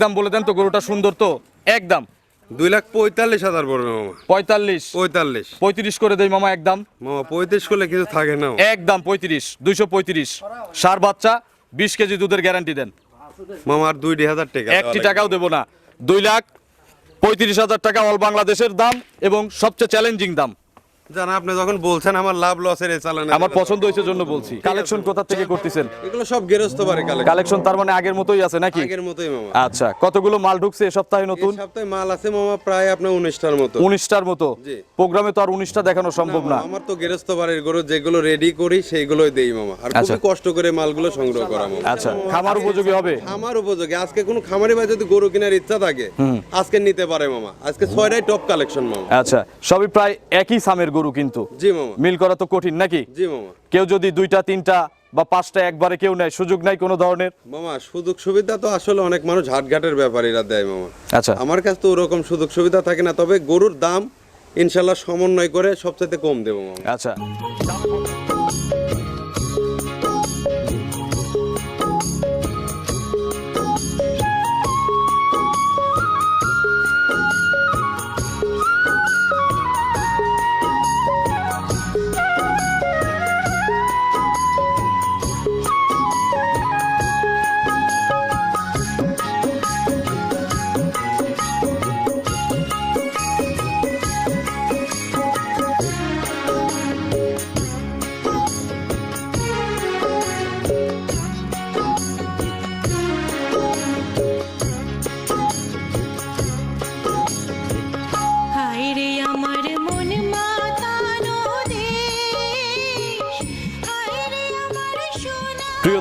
একদম বলে দেন তো গরুটা সুন্দর তো? একদম। দুই লাখ পঁয়তাল্লিশ হাজার পড়বে মামা। পঁয়তাল্লিশ। পঁয়তাল্লিশ। পঁয়ত্রিশ করে দেই মামা একদম। মামা পঁয়ত্রিশ করলে কিছু থাকে না। একদম পঁয়ত্রিশ দুইশো পঁয়ত্রিশ। সার বাচ্চা বিশ কেজি দুধের গ্যারান্টি দেন। মামা আর দুইটি হাজার টাকা একটি টাকাও দেবো না। দুই লাখ পঁয়ত্রিশ হাজার টাকা অল বাংলাদেশের দাম এবং সবচেয়ে চ্যালেঞ্জিং দাম। জানা আপনি যখন বলছেন আমার লাভ লসের এই চালান আমার পছন্দ হয়েছে জন্য বলছি। কালেকশন কোথা থেকে করতেছেন? এগুলো সব গেরস্ত কালেকশন তার মানে আগের মতোই আছে নাকি? আগের মতোই মামা। আচ্ছা কতগুলো মাল ঢুকছে এ সপ্তাহে নতুন? এই সপ্তাহে মাল আছে মামা প্রায় আপনার মতো। মতো? জি। প্রোগ্রামে তো আর দেখানো সম্ভব না। আমার তো গেরস্ত বাড়ির গরু যেগুলো রেডি করি সেইগুলোই দেই মামা। আর আচ্ছা। খুবই কষ্ট করে মালগুলো সংগ্রহ করা মামা। আচ্ছা খামার উপযোগী হবে? খামার উপযোগী। আজকে কোনো খামারি ভাই যদি গরু কেনার ইচ্ছা থাকে আজকে নিতে পারে মামা। আজকে ছয়টাই টপ কালেকশন মামা। আচ্ছা সবই প্রায় একই সামের গরু। কিন্তু। জি মামা। মিল করা তো কঠিন নাকি? কেউ যদি দুইটা তিনটা বা পাঁচটা একবারে কেউ নেয় সুযোগ নাই কোনো ধরনের? মামা সুযোগ সুবিধা তো আসলে অনেক মানুষ হাটঘাটের ব্যাপারীরা দেয় মামা। আচ্ছা। আমার কাছে তো ওরকম সুযোগ সুবিধা থাকে না তবে গরুর দাম ইনশাল্লাহ সমন্বয় করে সবচেয়ে কম দেবো মামা। আচ্ছা।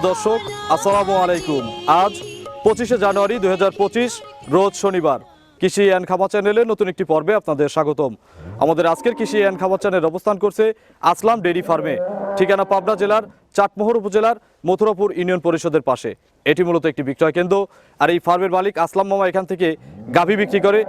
দর্শক, আসসালামু আলাইকুম। আজ পঁচিশে জানুয়ারি দুই রোজ শনিবার। কৃষি অ্যান্ড খাবার চ্যানেলে নতুন একটি পর্বে আপনাদের স্বাগতম। আমাদের আজকের কৃষি অ্যান্ড খাবার চ্যানেল অবস্থান করছে আসলাম ডেইরি ফার্মে, ঠিকানা পাবনা জেলার চাটমোহর উপজেলার মথুরাপুর ইউনিয়ন পরিষদের পাশে। এটি মূলত একটি বিক্রয় কেন্দ্র, আর এই ফার্মের মালিক আসলাম মামা এখান থেকে গাভী বিক্রি করে।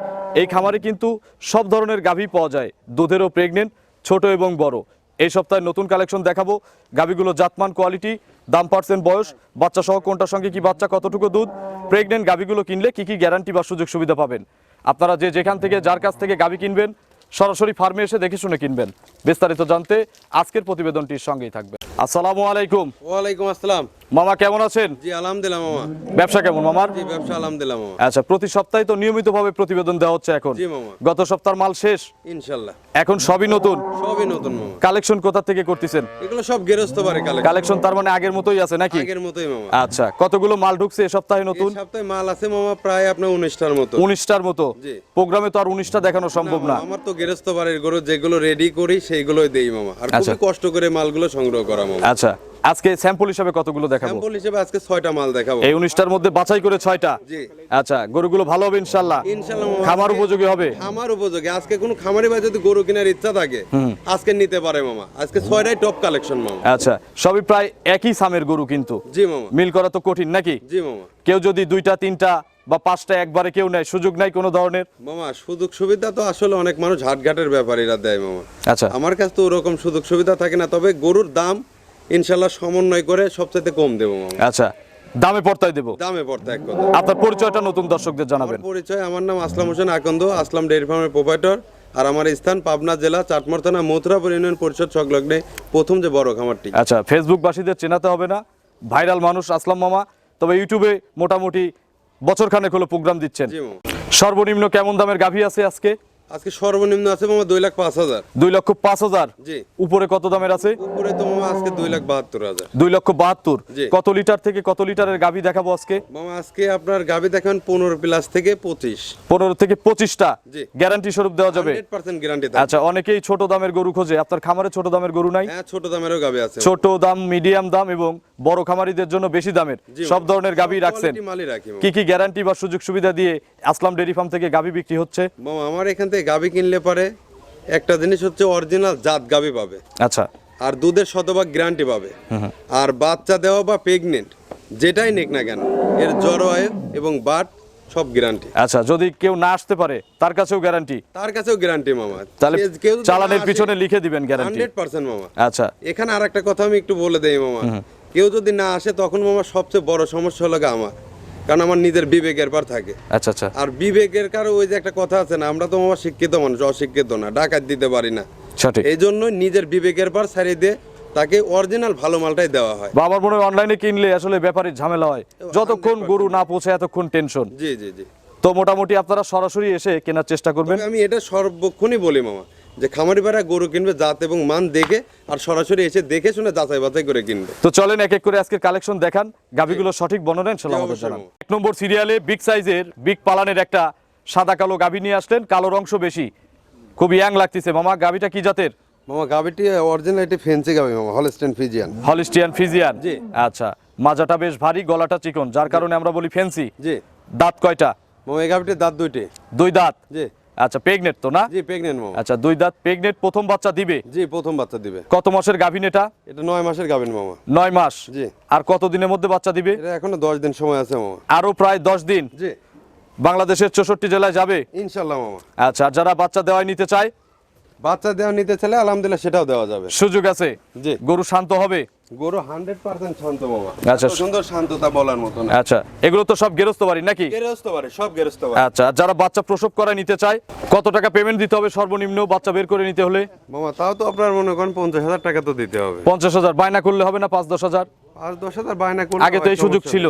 এই খামারে কিন্তু সব ধরনের গাভী পাওয়া যায়, দুধেরও প্রেগনেন্ট ছোট এবং বড়। এই সপ্তাহে নতুন কালেকশন দেখাবো। গাভিগুলো জাতমান কোয়ালিটি, দাম পার্সেন্ট বয়স, বাচ্চা সহ কোনটার সঙ্গে কি বাচ্চা, কতটুকু দুধ প্রেগনেন্ট গাভিগুলো কিনলে কি কি গ্যারান্টি বা সুযোগ সুবিধা পাবেন। আপনারা যে যেখান থেকে, যার কাছ থেকে গাভি কিনবেন, সরাসরি ফার্মে এসে দেখে শুনে কিনবেন। বিস্তারিত জানতে আজকের প্রতিবেদনটির সঙ্গেই থাকবে আসসালামু আলাইকুম। ওয়ালাইকুম আসসালাম। মামা কেমন আছেন? জি আলহামদুলিল্লাহ মামা। ব্যবসা কেমন মামার? জি ব্যবসা আলহামদুলিল্লাহ মামা। আচ্ছা প্রতি সপ্তাহে তো নিয়মিতভাবে প্রতিবেদন দেওয়া হচ্ছে এখন। জি মামা। গত সপ্তাহের মাল শেষ? ইনশাল্লাহ। এখন সবই নতুন? সবই নতুন মামা। কালেকশন কোথা থেকে করতেছেন? এগুলো সব গেরস্ত পারে কালে কালেকশন তার মানে আগের মতোই আছে নাকি? আগের মতোই মামা। আচ্ছা কতগুলো মাল ঢুকছে এ সপ্তাহে নতুন? এই সপ্তাহে মাল আছে মামা প্রায় আপনার উনিশটার মতো। উনিশটার মতো? জি। প্রোগ্রামে তো আর উনিশটা দেখানো সম্ভব না। আমার তো গেরস্ত বাড়ির গরু যেগুলো রেডি করি সেইগুলোই দেই মামা। আর আচ্ছা। খুবই কষ্ট করে মালগুলো সংগ্রহ করা মামা। আচ্ছা আজকে স্যাম্পল হিসাবে কতগুলো দেখাবো? স্যাম্পল হিসেবে আজকে ছয়টা মাল দেখাবো। এই উনিশটার মধ্যে বাছাই করে ছয়টা? জি। আচ্ছা গরুগুলো ভালো হবে ইনশাল্লাহ মামা, খামার উপযোগী হবে? খামার উপযোগী। আজকে কোনো খামারি ভাই যদি গরু কেনার ইচ্ছা থাকে আজকে নিতে পারে মামা। আজকে ছয়টাই টপ কালেকশন মামা। আচ্ছা সবই প্রায় একই সামের গরু কিন্তু? জি মামা। মিল করা তো কঠিন নাকি? জি মামা। কেউ যদি দুইটা তিনটা বা পাঁচটা একবারে কেউ নেয় সুযোগ নাই কোনো ধরনের? মামা সুযোগ সুবিধা তো আসলে অনেক মানুষ হাটঘাটের ব্যাপারীরা দেয় মামা। আচ্ছা। আমার কাছে তো ওরকম সুযোগ সুবিধা থাকে না তবে গরুর দাম ইনশাল্লাহ সমন্বয় করে সবচাইতে কম দেবো আচ্ছা দামে পড়তাই দেবো? দামে পড়তে এক কথা। আপনার পরিচয়টা নতুন দর্শকদের জানাবেন। পরিচয় আমার নাম আসলাম হোসেন আকন্দ আসলাম ডেয়ারি ফার্মের প্রোপাইটর আর আমার স্থান পাবনা জেলা চাটমোর থানা মথুরাপুর ইউনিয়ন পরিষদ সংলগ্নে প্রথম যে বড় খামারটি। আচ্ছা ফেসবুক বাসীদের চেনাতে হবে না ভাইরাল মানুষ আসলাম মামা। তবে ইউটিউবে মোটামুটি বছরখানেক হলো প্রোগ্রাম দিচ্ছেন। সর্বনিম্ন কেমন দামের গাভী আছে আজকে? আজকে সর্বনিম্ন আছে মামা দুই লাখ পাঁচ হাজার। দুই লক্ষ পাঁচ হাজার? জি। উপরে কত দামের আছে? উপরে তো মামা আজকে দুই লাখ বাহাত্তর হাজার। দুই লক্ষ বাহাত্তর। জি। কত লিটার থেকে কত লিটারের গাভী দেখাবো আজকে? মামা আজকে আপনার গাবি দেখেন পনেরো প্লাস থেকে পঁচিশ। পনেরো থেকে পঁচিশটা। জি। গ্যারান্টি স্বরূপ দেওয়া যাবে। হান্ড্রেড পার্সেন্ট গ্যারান্টি আচ্ছা অনেকেই ছোট দামের গরু খোঁজে। আপনার খামারে ছোট দামের গরু নাই? হ্যাঁ ছোট দামেরও গাবি আছে। ছোট দাম মিডিয়াম দাম এবং বড় খামারিদের জন্য বেশি দামের। জি, সব ধরনের গাভী রাখছেন। কোয়ালিটি মালই রাখি মামা। কি কি গ্যারান্টি বা সুযোগ সুবিধা দিয়ে আসলাম ডেরি ফার্ম থেকে গাভী বিক্রি হচ্ছে? মামা আমার এখান থেকে গাবি কিনলে পারে একটা জিনিস হচ্ছে অরিজিনাল জাত গাবি পাবে। আচ্ছা। আর দুধের শতভাগ গ্যারান্টি পাবে। আর বাচ্চা দেওয়া বা প্রেগনেন্ট যেটাই নেক না কেন এর জরায়ু এবং বাট সব গ্যারান্টি আচ্ছা যদি কেউ না আসতে পারে তার কাছেও গ্যারান্টি তার কাছেও গ্যারান্টি মামা। তাহলে কেউ- চালানের পিছনে লিখে দিবেন গ্যারান্টি 100% মামা। আচ্ছা। এখানে আর একটা কথা আমি একটু বলে দেই মামা। কেউ যদি না আসে তখন মামা সবচেয়ে বড় সমস্যা হলো আমার। কারণ আমার নিজের বিবেকের পর থাকে। আচ্ছা আচ্ছা। আর বিবেকের কারও ওই যে একটা কথা আছে না আমরা তো আমার শিক্ষিত মানুষ অশিক্ষিত না ডাকাত দিতে পারি না। সঠিক। এই জন্য নিজের বিবেকের পর ছাড়িয়ে দিয়ে তাকে অরিজিনাল ভালো মালটাই দেওয়া হয়। বাবার মনে হয় অনলাইনে কিনলে আসলে ব্যাপারীর ঝামেলা হয়। যতক্ষণ গরু না। পৌঁছে এতক্ষণ টেনশন জি জি জি। তো মোটামুটি আপনারা সরাসরি এসে কেনার চেষ্টা করবেন। আমি এটা সর্বক্ষণই বলি মামা। যে খামারি ভাড়া গরু কিনবে জাত এবং মান দেখে আর সরাসরি এসে দেখে শুনে যাচাই বাছাই করে কিনবে। তো চলেন এক এক করে আজকের কালেকশন দেখান। গাভিগুলো সঠিক বর্ণনা ইনশাল্লাহ আমাদের জানান। এক নম্বর সিরিয়ালে বিগ সাইজের বিগ পালানের একটা সাদা কালো গাভি নিয়ে আসলেন। কালোর অংশ বেশি। খুব ইয়াং লাগতেছে। মামা গাভিটা কি জাতের? মামা গাবিটি অরিজিনাল এটি ফেন্সি গাবি মামা হলস্টেন ফিজিয়ান হলিস্টিয়ান ফিজিয়ান জি। আচ্ছা। মাজাটা বেশ ভারী গলাটা চিকন যার কারণে আমরা বলি ফেন্সি জি। দাঁত কয়টা? মামা এই গাবিটির দাঁত দুইটি। দুই দাঁত? জি। আচ্ছা প্রেগনেট তো না? জি প্রেগনেন্ট মামা। আচ্ছা দুই দাঁত প্রেগনেট প্রথম বাচ্চা দিবে? জি প্রথম বাচ্চা দিবে। কত মাসের গাভিন এটা? এটা নয় মাসের গাবিন মামা। নয় মাস? জি। আর কত দিনের মধ্যে বাচ্চা দিবে? এটা এখনও দশ দিন সময় আছে মামা। আরও প্রায় দশ দিন? জি। বাংলাদেশের চৌষট্টি জেলায় যাবে? ইনশাল্লাহ মামা। আচ্ছা আর যারা বাচ্চা দেওয়াই নিতে চায়? বাচ্চা দেওয়া নিতে চাইলে আলহামদুলিল্লাহ সেটাও দেওয়া যাবে। সুযোগ আছে? জি। গরু শান্ত হবে? গরু হান্ড্রেড পার্সেন্ট শান্ত মামা আচ্ছা। সুন্দর শান্ততা বলার মতো না। আচ্ছা এগুলো তো সব গেরস্ত বাড়ি নাকি? গেরস্ত পারে সব গেরস্ত পারে আচ্ছা যারা বাচ্চা প্রসব নিতে চায় কত টাকা পেমেন্ট দিতে হবে সর্বনিম্ন বাচ্চা বের করে নিতে হলে? মামা তাও তো আপনার মনে করেন পঞ্চাশ হাজার টাকা তো দিতে হবে। পঞ্চাশ হাজার বায়না করলে হবে না পাঁচ দশ হাজার? আর দশ হাজার বায়না করলে আগে তো এই সুযোগ ছিল।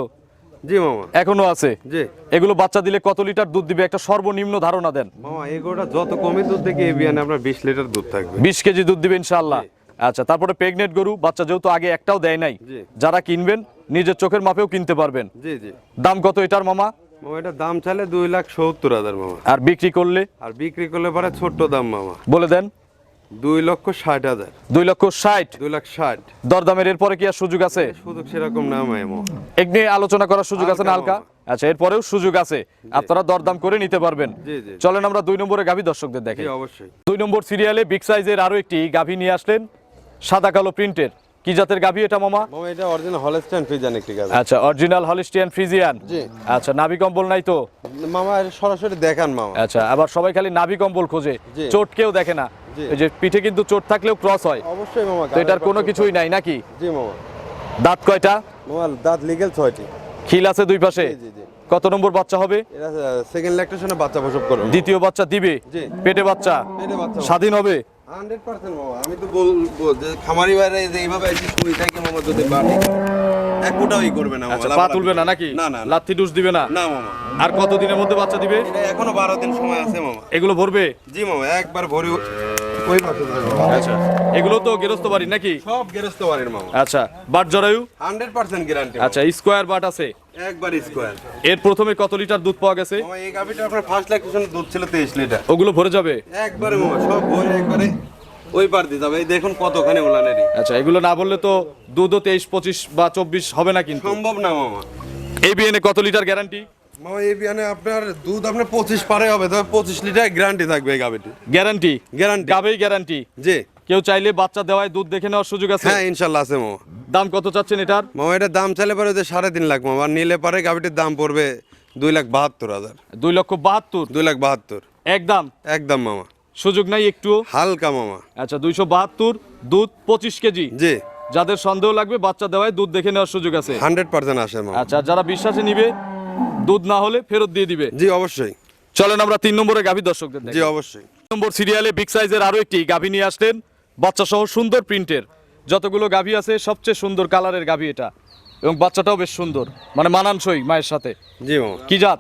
জি মামা এখনও আছে। জি। এগুলো বাচ্চা দিলে কত লিটার দুধ দিবে? একটা সর্বনিম্ন ধারণা দেন। মামা এই গরুটা যত কমই দুধ দেখে এই আপনার বিশ লিটার দুধ থাকবে। বিশ কেজি দুধ দিবে ইনশাল্লাহ আচ্ছা তারপরে প্রেগনেন্ট গরু বাচ্চা যেহেতু আগে একটাও দেয় নাই যারা কিনবেন নিজের চোখের মাপেও কিনতে পারবেন। জি জি। দাম কত এটার মামা? এটা দাম চাইলে দুই লাখ সত্তর হাজার মামা। আর বিক্রি করলে? আর বিক্রি করলে পরে ছোট্ট দাম মামা। বলে দেন। দুই লক্ষ ষাট হাজার। দুই লক্ষ ষাট? দুই লাখ ষাট। দরদামের এরপরে কি আর সুযোগ আছে? সুযোগ সেরকম না মামা। এক আলোচনা করার সুযোগ আছে না হালকা? আচ্ছা এরপরেও সুযোগ আছে। আপনারা দরদাম করে নিতে পারবেন। চলেন আমরা দুই নম্বরে গাভী দর্শকদের দেখে। অবশ্যই। দুই নম্বর সিরিয়ালে বিগ সাইজের আরও একটি গাভী নিয়ে আসলেন। সাদা কালো প্রিন্টের। কি জাতের গাভী এটা মামা? মামা এটা অরিজিনাল হলস্টাইন ফ্রিজান একটি গাছ আচ্ছা অরিজিনাল হলিস্টিয়ান ফ্রিজিয়ান জি। আচ্ছা নাভি কম্বল নাই তো? মামা সরাসরি দেখান মামা। আচ্ছা আবার সবাই খালি নাভি কম্বল খোঁজে। চোট কেউ দেখে না। এই যে পিঠে কিন্তু চোট থাকলেও ক্রস হয়। অবশ্যই মামা তো এটার কোনো কিছুই নাই নাকি? জি মামা। দাঁত কয়টা? মামা দাঁত লিগেল ছয়টি। খিল আছে দুই পাশে? জি, জি। কত নম্বর বাচ্চা হবে? সেকেন্ড ল্যাকটেশনে বাচ্চা প্রসব করবে। দ্বিতীয় বাচ্চা দিবে? জি। পেটে বাচ্চা? পেটে বাচ্চা স্বাধীন হবে? হান্ড্রেড পার্সেন্ট মামা আমি তো বলব যে খামারি বাইরে যে এইভাবে থাকে মামা যদি বাড়ে এক করবে না আচ্ছা পা তুলবে না। নাকি? না না না। লাথি ডুস দিবে না? না মামা। আর কতদিনের মধ্যে বাচ্চা দিবে? এটা এখনও বারো দিন সময় আছে মামা। এগুলো ভরবে? জি মামা একবার ভরি ওই। আচ্ছা এগুলো তো গেরস্ত বাড়ি নাকি? সব গেরস্ত বাড়ির মামা। আচ্ছা বাট জরায়ু? হান্ড্রেড পার্সেন্ট গ্যারান্টি আচ্ছা স্কোয়ার বাট আছে? একবার স্কোয়ার। এর প্রথমে কত লিটার দুধ পাওয়া গেছে? মামা এই গাভিটা আপনার ফার্স্ট দুধ ছিল তেইশ লিটার। ওগুলো ভরে যাবে? একবারে মামা সব ভরে একবারে ওই পার দিয়ে যাবে। এই দেখুন কতখানি ওলানেরই আচ্ছা এগুলো না বললে তো দুধও তেইশ পঁচিশ বা চব্বিশ হবে না কিন্তু। সম্ভব না মামা। এই বিএনে কত লিটার গ্যারান্টি মামা এই বিয়ানে আপনার দুধ আপনার পঁচিশ পারে হবে তবে পঁচিশ লিটার গ্যারান্টি থাকবে এই গাভিটি। গ্যারান্টি গ্যারান্টি গাবেই গ্যারান্টি জি। কেউ চাইলে বাচ্চা দেওয়ায় দুধ দেখে নেওয়ার সুযোগ আছে? হ্যাঁ ইনশাল্লাহ আছে মামা। দাম কত চাচ্ছেন এটার? মামা এটার দাম চাইলে পারে যে সাড়ে তিন লাখ মামা নিলে পারে গাভিটির দাম পড়বে দুই লাখ বাহাত্তর হাজার। দুই লক্ষ বাহাত্তর? দুই লাখ বাহাত্তর। একদম একদম মামা। সুযোগ নাই একটু? হালকা মামা। আচ্ছা দুইশো বাহাত্তর দুধ পঁচিশ কেজি। জি। যাদের সন্দেহ লাগবে বাচ্চা দেওয়ায় দুধ দেখে নেওয়ার সুযোগ আছে। হান্ড্রেড পার্সেন্ট আসে আচ্ছা যারা বিশ্বাসে নিবে দুধ না হলে ফেরত দিয়ে দিবে। জি অবশ্যই। চলেন আমরা তিন নম্বরে গাভী দর্শকদের জি অবশ্যই। নম্বর সিরিয়ালে বিগ সাইজের আরও একটি গাভী নিয়ে আসলেন। বাচ্চা সহ সুন্দর প্রিন্টের যতগুলো গাভী আছে সবচেয়ে সুন্দর কালারের গাভী এটা। এবং বাচ্চাটাও বেশ সুন্দর। মানে মানানসই মায়ের সাথে। জি কি জাত?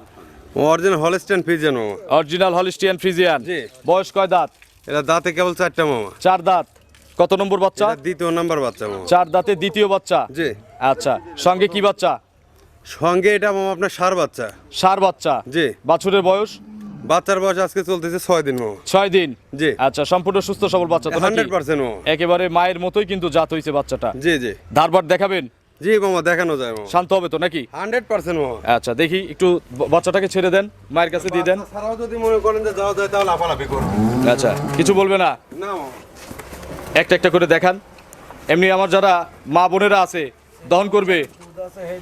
অরিজিনাল হলস্টেন ফিজেন মামা। অরিজিনাল হলিস্টিয়ান ফ্রিজিয়ান জি। বয়স কয় দাঁত? এটা দাঁতে কেবল চারটা মামা। চার দাঁত। কত নম্বর বাচ্চা? দ্বিতীয় নম্বর বাচ্চা মামা। চার দাঁতে দ্বিতীয় বাচ্চা? জি। আচ্ছা। সঙ্গে কি বাচ্চা? সঙ্গে এটা মামা আপনার সার বাচ্চা। সার বাচ্চা? জি। বাছুরের বয়স? বাচ্চার বয়স আজকে চলতেছে ছয় দিন মামা। ছয় দিন? জি। আচ্ছা সম্পূর্ণ সুস্থ সবল বাচ্চা তো হান্ড্রেড পার্সেন্ট একেবারে মায়ের মতোই কিন্তু জাত হয়েছে বাচ্চাটা। জি জি। ধারবার দেখাবেন? জি মামা দেখানো যায় মামা। শান্ত হবে তো নাকি? হান্ড্রেড পার্সেন্ট মামা। আচ্ছা দেখি একটু বাচ্চাটাকে ছেড়ে দেন মায়ের কাছে দিয়ে দেন। ছাড়াও যদি মনে করেন যে যাওয়া যায় তাহলে লাফালাফি করবে আচ্ছা কিছু বলবে না? না একটা একটা করে দেখান। এমনি আমার যারা মা বোনেরা আছে দহন করবে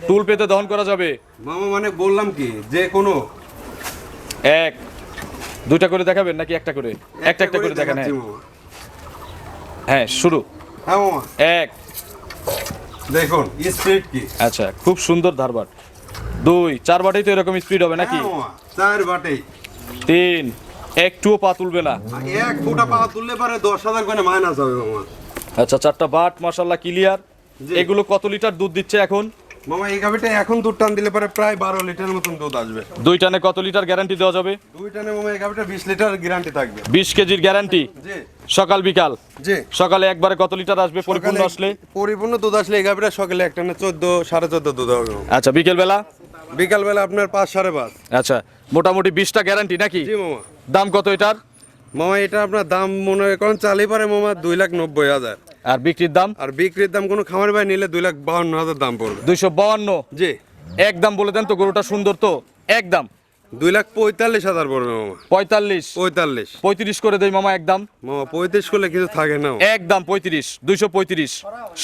টুল পেতে দহন করা যাবে। মামা মানে বললাম কি যে কোনো। এক। দুইটা করে দেখাবেন নাকি একটা করে? একটা একটা করে দেখান হ্যাঁ। হ্যাঁ শুরু। হ্যাঁ মামা। এক। দেখুন স্পিড কি? আচ্ছা খুব সুন্দর ধারবাট। দুই চার বাটেই তো এরকম স্পিড হবে নাকি? হ্যাঁ, চার বাটেই। তিন একটুও পা তুলবে না। এক ফুটা পা তুললে পারে দশ হাজার করে মাইনাস হবে মামা। আচ্ছা চারটা বাট মাশাল্লাহ ক্লিয়ার। এগুলো কত লিটার দুধ দিচ্ছে এখন? মামা এই গাভিটা এখন দুধ টান দিলে পারে প্রায় বারো লিটার মতন দুধ আসবে। দুই টানে কত লিটার গ্যারান্টি দেওয়া যাবে? দুই টানে মামা এই গাভিটা বিশ লিটার গ্যারান্টি থাকবে। বিশ কেজির গ্যারান্টি জি। সকাল বিকাল? জি। সকালে একবারে কত লিটার আসবে? পরিপূর্ণ আসলে? পরিপূর্ণ দুধ আসলে এই গাভিটা সকালে একটা না চোদ্দ সাড়ে চোদ্দ দুধ হবে আচ্ছা বিকেল বেলা বিকালবেলা আপনার পাঁচ সাড়ে পাঁচ। আচ্ছা মোটামুটি বিশটা গ্যারান্টি নাকি? জি মামা। দাম কত এটার? মামা এটা আপনার দাম মনে করেন চালেই পারে মামা দুই লাখ নব্বই হাজার। আর বিক্রির দাম? আর বিক্রির দাম কোনো খামার ভাই নিলে দুই লাখ বাউন্ন হাজার দাম পড়বে। দুইশো বাউন্ন জি। একদম বলে দেন তো গরুটা সুন্দর তো। একদম দুই লাখ পঁয়তাল্লিশ হাজার পড়বে মামা। পঁয়তাল্লিশ? পঁয়তাল্লিশ। পঁয়ত্রিশ করে দেই মামা একদম মামা পঁয়ত্রিশ করলে কিছু থাকে না। একদম পঁয়ত্রিশ দুইশো পঁয়ত্রিশ।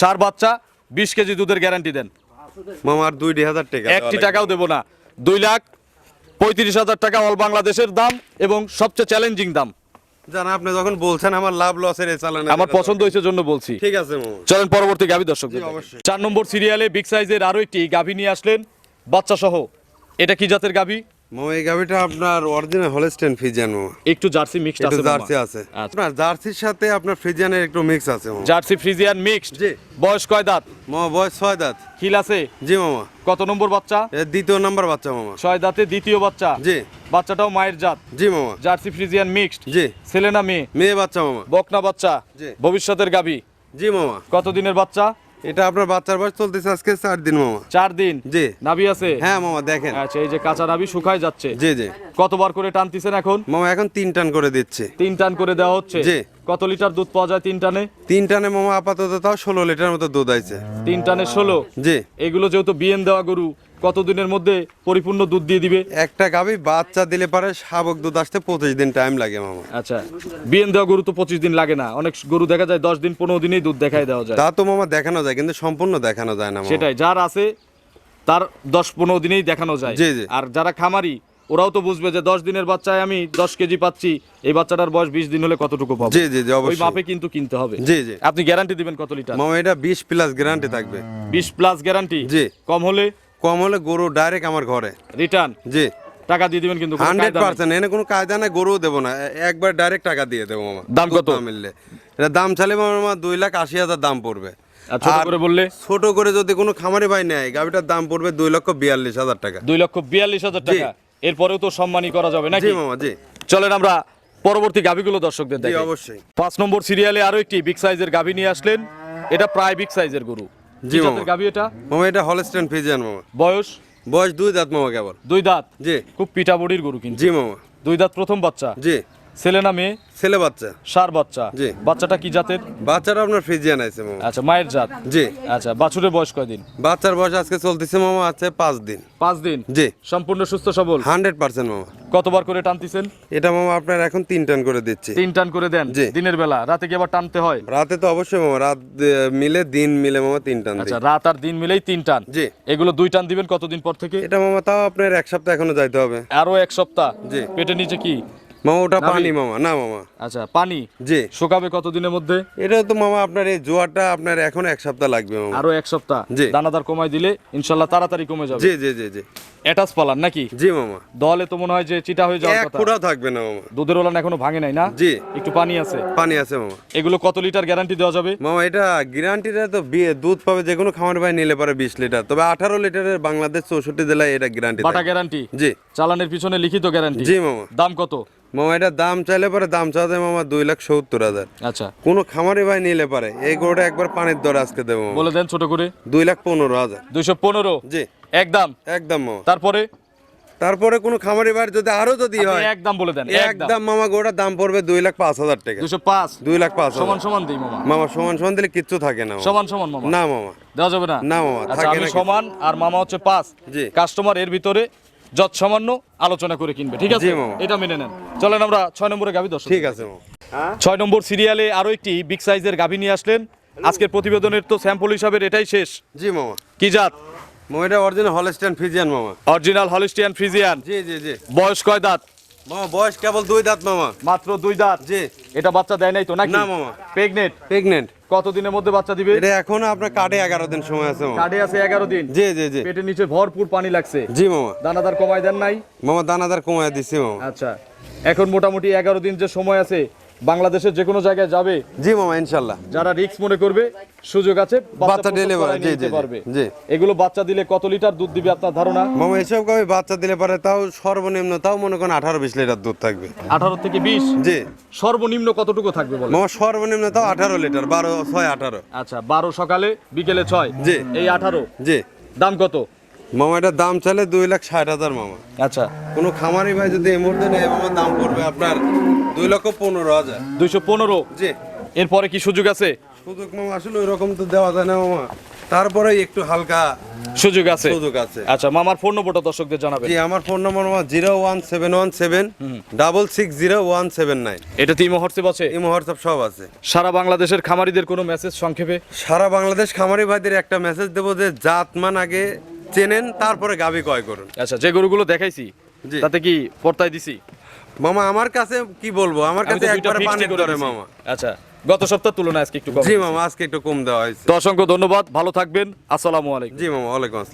সার বাচ্চা বিশ কেজি দুধের গ্যারান্টি দেন। মামা আর দুই হাজার টাকা একটি টাকাও দেবো না। দুই লাখ পঁয়ত্রিশ হাজার টাকা অল বাংলাদেশের দাম এবং সবচেয়ে চ্যালেঞ্জিং দাম। জানা আপনি যখন বলছেন আমার লাভ লসের এই চালান আমার পছন্দ হয়েছে জন্য বলছি। ঠিক আছে চলেন পরবর্তী গাভী দর্শক চার নম্বর সিরিয়ালে বিগ সাইজের আরও একটি গাভী নিয়ে আসলেন বাচ্চা সহ এটা কি জাতের গাভী? মামা এই গাভিটা আপনার অরিজিনাল হলস্টেন ফ্রিজিয়ান মামা। একটু জার্সি মিক্সড আছে জার্সি আছে। আচ্ছা। আপনার জার্সির সাথে আপনার ফ্রিজিয়ানের একটু মিক্স আছে মামা। জার্সি ফ্রিজিয়ান মিক্সড জি। বয়স কয় দাঁত? মামা বয়স ছয় দাঁত। খিল আছে? জি মামা। কত নম্বর বাচ্চা? দ্বিতীয় নাম্বার বাচ্চা মামা। ছয় দাঁতে দ্বিতীয় বাচ্চা? জি। বাচ্চাটাও মায়ের জাত? জি মামা। জার্সি ফ্রিজিয়ান মিক্সড জি। ছেলে না মেয়ে? মেয়ে বাচ্চা মামা। বকনা বাচ্চা? জি। ভবিষ্যতের গাভী জি মামা। কত দিনের বাচ্চা? এটা আপনার বাচ্চার বয়স চলতেছে আজকে চার দিন মামা। চার দিন? জি। নাভি আছে? হ্যাঁ মামা দেখেন। আচ্ছা এই যে কাঁচা নাভি শুকায় যাচ্ছে। জি জি। কতবার করে টানতিছেন এখন? মামা এখন তিন টান করে দিচ্ছে। তিন টান করে দেওয়া হচ্ছে? জি। কত লিটার দুধ পাওয়া যায় তিন টানে? তিন টানে মামা আপাতত তাও ষোলো লিটার মতো দুধ আইছে। তিন টানে ষোলো? জি। এগুলো যেহেতু বিএন দেওয়া গরু কত দিনের মধ্যে পরিপূর্ণ দুধ দিয়ে দিবে? একটা গাভি বাচ্চা দিলে পারে শাবক দুধ আসতে পঁচিশ দিন টাইম লাগে মামা। আচ্ছা বিয়েন দেওয়া গরু তো পঁচিশ দিন লাগে না। অনেক গরু দেখা যায় দশ দিন পনেরো দিনেই দুধ দেখাই দেওয়া যায়। তা তো মামা দেখানো যায় কিন্তু সম্পূর্ণ দেখানো যায় না মামা। সেটাই যার আছে তার দশ পনেরো দিনেই দেখানো যায়। জি, জি। আর যারা খামারি ওরাও তো বুঝবে যে দশ দিনের বাচ্চায় আমি দশ কেজি পাচ্ছি এই বাচ্চাটার বয়স বিশ দিন হলে কতটুকু পাবো? জি জি জি ওই অবশ্যই। মাপে কিন্তু কিনতে হবে। জি জি। আপনি গ্যারান্টি দিবেন কত লিটার? মামা এটা বিশ প্লাস গ্যারান্টি থাকবে। বিশ প্লাস গ্যারান্টি জি। কম হলে কম হলে গরু ডাইরেক্ট আমার ঘরে। রিটার্ন জি। টাকা দিয়ে দিবেন কিন্তু কোনো হান্ড্রেড। পার্সেন্ট এনে কোনো কায়দা নাই গরুও দেবো না। একবার ডাইরেক্ট টাকা দিয়ে দেবো মামা। দাম কত? মিললে এটা দাম চালে মামা দুই লাখ আশি হাজার দাম পড়বে। ছোট করে বললে? ছোট করে যদি কোনো খামারি ভাই নেয় গাভিটার দাম পড়বে দুই লক্ষ বিয়াল্লিশ হাজার টাকা। দুই লক্ষ বিয়াল্লিশ হাজার টাকা। এরপরেও তো সম্মানই করা যাবে জি নাকি মামা জি। চলেন আমরা পরবর্তী গাভিগুলো দর্শকদের দেখি। অবশ্যই। পাঁচ নম্বর সিরিয়ালে আরও একটি বিগ সাইজের গাভি নিয়ে আসলেন। এটা প্রায় বিগ সাইজের গরু। জি, মামা। গাবি এটা? মামা এটা হলস্টেন ফিজিয়ান মামা। বয়স? বয়স দুই দাঁত মামা কেবল। দুই দাঁত? জি। খুব পিটা বডির গরু কিন্তু। জি মামা। দুই দাঁত প্রথম বাচ্চা? জি। ছেলে না মেয়ে? ছেলে বাচ্চা। সার বাচ্চা। জি। বাচ্চাটা কি জাতের? বাচ্চাটা আপনার ফিজিয়ান আছে মামা। আচ্ছা মায়ের জাত? জি। আচ্ছা বাছুরের বয়স কয়দিন? বাচ্চার বয়স আজকে চলতেছে মামা আছে পাঁচ দিন। পাঁচ দিন? জি। সম্পূর্ণ সুস্থ সবল? হান্ড্রেড পার্সেন্ট মামা। কতবার করে টানতেছেন? এটা মামা আপনার এখন তিন টান করে দিচ্ছি। তিন টান করে দেন? জি। দিনের বেলা? রাতে কি আবার টানতে হয়? রাতে তো অবশ্যই মামা রাত মিলে দিন মিলে মামা তিন টান আচ্ছা রাত আর দিন মিলেই তিন টান? জি। এগুলো দুই টান দিবেন কতদিন পর থেকে? এটা মামা তাও আপনার এক সপ্তাহ এখনও যাইতে হবে। আরও এক সপ্তাহ? জি। পেটের নিচে কি? মামা ওটা পানি মামা না মামা। আচ্ছা পানি? জি। শুকাবে কতদিনের মধ্যে? এটা তো মামা আপনার এই আপনার এখন এক সপ্তাহ লাগবে মামা। আরও এক সপ্তাহ? জি। দানাদার কমাই দিলে ইনশাল্লাহ তাড়াতাড়ি কমে যাবে। জি জি জি জি। অ্যাটাচ পালান নাকি? জি মামা। দলে তো মনে হয় যে চিটা হয়ে যাওয়ার কথা। ফোঁটাও থাকবে না মামা। দুধের ওলান এখনও ভাঙে নাই না? জি। একটু পানি আছে। পানি আছে মামা। এগুলো কত লিটার গ্যারান্টি দেওয়া যাবে? মামা এটা গ্যারান্টিটা তো দুধ পাবে যে কোনো খামার ভাই নিলে পারে বিশ লিটার। তবে আঠারো লিটারের বাংলাদেশ চৌষট্টি জেলায় এটা গ্যারান্টি বাটা গ্যারান্টি জি। চালানের পিছনে লিখিত গ্যারান্টি জি মামা। দাম কত? মামা এটা দাম চাইলে পরে দাম চাওয়া মামা দুই লাখ সত্তর হাজার। আচ্ছা। কোনো খামারি ভাই নিলে পারে। এই গরুটা একবার পানির দর আজকে দেবো বলে দেন ছোট করে। দুই লাখ পনেরো হাজার। দুইশো পনেরো? জি। একদম? একদম মামা তারপরে? তারপরে কোনো খামারি ভাই যদি আরও যদি হয় একদম বলে দেন একদম। মামা গরুটার দাম পড়বে দুই লাখ পাঁচ হাজার টাকা। দুইশো পাঁচ? দুই লাখ পাঁচ সমান সমান দিই মামা। মামা সমান সমান দিলে কিচ্ছু থাকে না। সমান সমান মামা। না মামা। দেওয়া যাবে না? না মামা, আচ্ছা থাকে সমান আর মামা হচ্ছে পাঁচ। জি। কাস্টমার এর ভিতরে যত সামান্য আলোচনা করে কিনবে ঠিক আছে। এটা মেনে নেন। চলেন আমরা ছয় নম্বরে গাভি দর্শক ঠিক আছে ছয় নম্বর সিরিয়ালে আরও একটি বিগ সাইজের গাভি নিয়ে আসলেন। আজকের প্রতিবেদনের তো স্যাম্পল হিসাবে এটাই শেষ। জি মামা। কি জাত? মামা এটা অরিজিনাল হলস্টাইন ফিজিয়ান মামা। অরিজিনাল হলিস্টিয়ান ফ্রিজিয়ান জি জি জি। বয়স কয় দাঁত? মামা বয়স কেবল দুই দাঁত মামা। মাত্র দুই দাঁত? জি। এটা বাচ্চা দেয় নাই তো নাকি? না, মামা। প্রেগনেট প্রেগনেন্ট কতদিনের মধ্যে বাচ্চা দিবে? এটা এখন আপনার কাটে এগারো দিন সময় আছে মামা। কার্ডে আছে এগারো দিন? জি জি জি। পেটের নিচে ভরপুর পানি লাগছে। জি মামা। দানাদার কমায় দেন নাই? মামা দানাদার কমায় দিছি মামা। আচ্ছা। এখন মোটামুটি এগারো দিন যে সময় আছে বাংলাদেশের যে কোনো জায়গায় যাবে জি মামা ইনশাল্লাহ। যারা রিস্ক মনে করবে সুযোগ আছে বাচ্চা delivery, জি, জি, পারবে। জি। এগুলো বাচ্চা দিলে কত লিটার দুধ দিবে আপনার ধারণা? মামা এসব কবে বাচ্চা দিলে পারে তাও সর্বনিম্ন তাও মনে করেন আঠারো বিশ লিটার দুধ থাকবে। আঠারো থেকে বিশ? জি। সর্বনিম্ন কতটুকু থাকবে বলে মামা সর্বনিম্ন তাও আঠারো লিটার বারো ছয় আঠারো। আচ্ছা বারো সকালে বিকেলে ছয়? জি। এই আঠারো? জি। দাম কত? মামা এটার দাম চাইলে দুই লাখ ষাট হাজার মামা। আচ্ছা। কোনো খামারি ভাই যদি এই মুহূর্তে নেয় মামা দাম পড়বে আপনার দুই লক্ষ পনেরো হাজার। দুইশো পনেরো? জি। এরপরে কি সুযোগ আছে? সুযোগ মামা আসলে ওই রকম তো দেওয়া যায় না মামা। তারপরে একটু হালকা সুযোগ আছে? সুযোগ আছে। আচ্ছা মামার ফোন নম্বরটা দর্শকদের জানাবেন। জি আমার ফোন নম্বর মামা zero one seven one seven double six zero one seven nine. এটা তিন হোয়াটসঅ্যাপ আছে? এই হোয়াটসঅ্যাপ সব আছে। সারা বাংলাদেশের খামারিদের কোনো মেসেজ সংক্ষেপে? সারা বাংলাদেশ খামারি ভাইদের একটা মেসেজ দেবো যে জাতমান আগে চেনেন তারপরে গাবি ক্রয় করুন। আচ্ছা যে গরুগুলো দেখাইছি জি। তাতে কি পর্তায় দিছি? মামা আমার কাছে কি বলব? আমার আমি কাছে তো দুইটা একবারে পানির করে দরে দিছি। মামা। আচ্ছা গত সপ্তাহ তুলনায় আজকে একটু কম জি মামা আজকে একটু কম দেওয়া হয়েছে। তো অসংখ্য ধন্যবাদ ভালো থাকবেন আসসালামু আলাইকুম। জি মামা ওয়ালাইকুম আসসালাম।